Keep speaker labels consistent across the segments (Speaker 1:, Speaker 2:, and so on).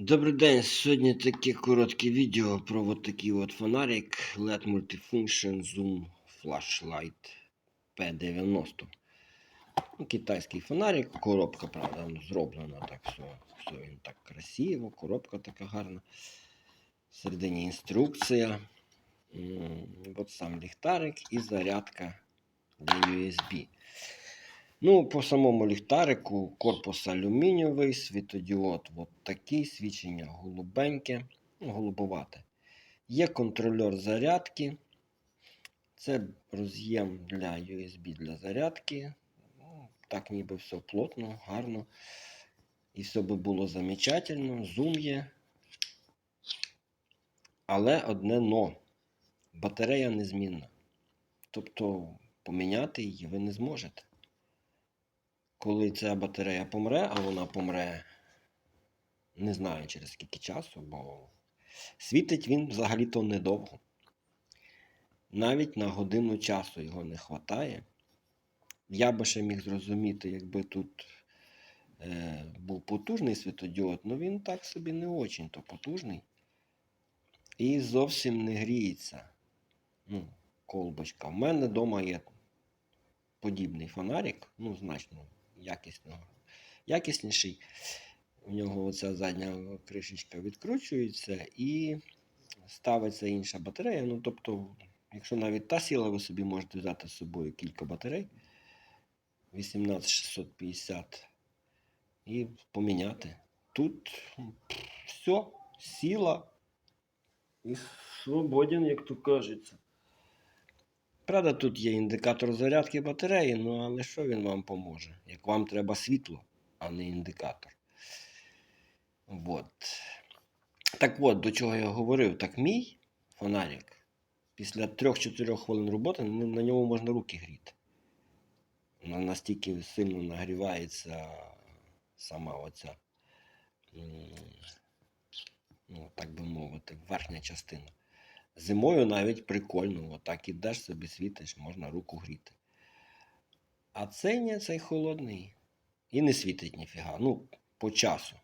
Speaker 1: Добрий день. Сьогодні таке коротке відео про от такий от фонарик LED Multifunction Zoom Flashlight P90. Ну, Китайський фонарик, коробка, правда, ну, зроблена так все. Все він так красиво, коробка така гарна. Всередині інструкція. От сам ліхтарик і зарядка для USB. Ну, по самому ліхтарику корпус алюмінієвий, світодіод от такий, свічення голубеньке, ну, голубовате. Є контрольор зарядки. Це роз'єм для USB для зарядки. Ну, так ніби все плотно, гарно. І все би було замечательно. Зум є. Але одне но. Батарея незмінна. Тобто поміняти її ви не зможете коли ця батарея помре, а вона помре, не знаю через скільки часу, бо світить він взагалі-то недовго. Навіть на годину часу його не вистачає. Я би ще міг зрозуміти, якби тут е, був потужний світодіод, але він так собі не очень то потужний. І зовсім не гріється. Ну, колбочка. У мене вдома є подібний фонарик, ну, значно якісного, якісніший. У нього оця задня кришечка відкручується і ставиться інша батарея. Ну, тобто, якщо навіть та сіла, ви собі можете взяти з собою кілька батарей 18650 і поміняти. Тут все, сіла і свободен, як то кажеться. Правда, тут є індикатор зарядки батареї, ну але що він вам поможе? Як вам треба світло, а не індикатор. От. Так от, до чого я говорив, так мій фонарик після 3-4 хвилин роботи на ньому можна руки гріти. Вона настільки сильно нагрівається сама оця, ну, так би мовити, верхня частина. Зимою навіть прикольно, отак ідеш собі світиш, можна руку гріти. А цей цей холодний. І не світить ніфіга. Ну, по часу.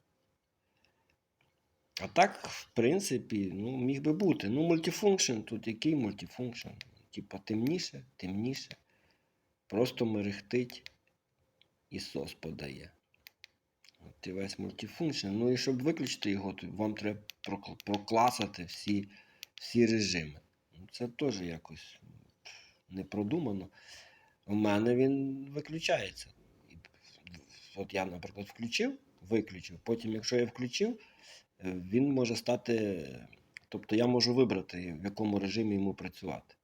Speaker 1: А так, в принципі, ну, міг би бути. Ну, мультифункшн, тут який мультифункшн? Типа темніше, темніше. Просто мерехтить і сос подає. От і весь мультифункшн. Ну і щоб виключити його, то вам треба прокл- прокласати всі всі режими. Ну, Це теж якось не продумано. У мене він виключається. От я, наприклад, включив, виключив. Потім, якщо я включив, е, він може стати. Тобто я можу вибрати, в якому режимі йому працювати.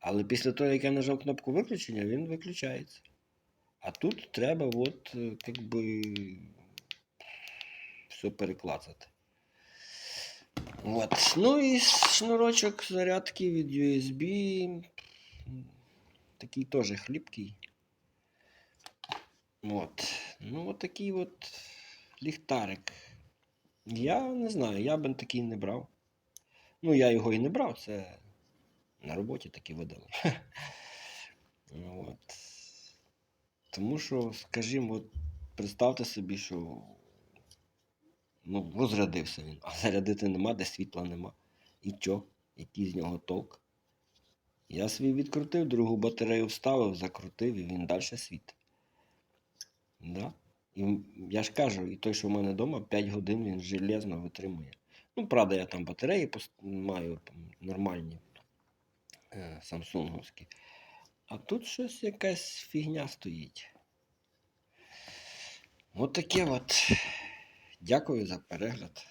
Speaker 1: Але після того, як я нажав кнопку виключення, він виключається. А тут треба от, е, як все переклацати. От. Ну і шнурочок зарядки від USB. Такий теж хліпкий. От. Ну, от такий от ліхтарик. Я не знаю, я б такий не брав. Ну, я його і не брав, це на роботі таки видали. От. Тому що, скажімо, от, представте собі, що Ну, розрядився він, а зарядити нема, де світла нема. І чо? Який з нього толк? Я свій відкрутив, другу батарею вставив, закрутив і він далі світить. Да? І я ж кажу, і той, що в мене вдома, 5 годин він железно витримує. Ну, правда, я там батареї маю нормальні е, самсунговські. А тут щось якась фігня стоїть. От таке от. Дякую за перегляд.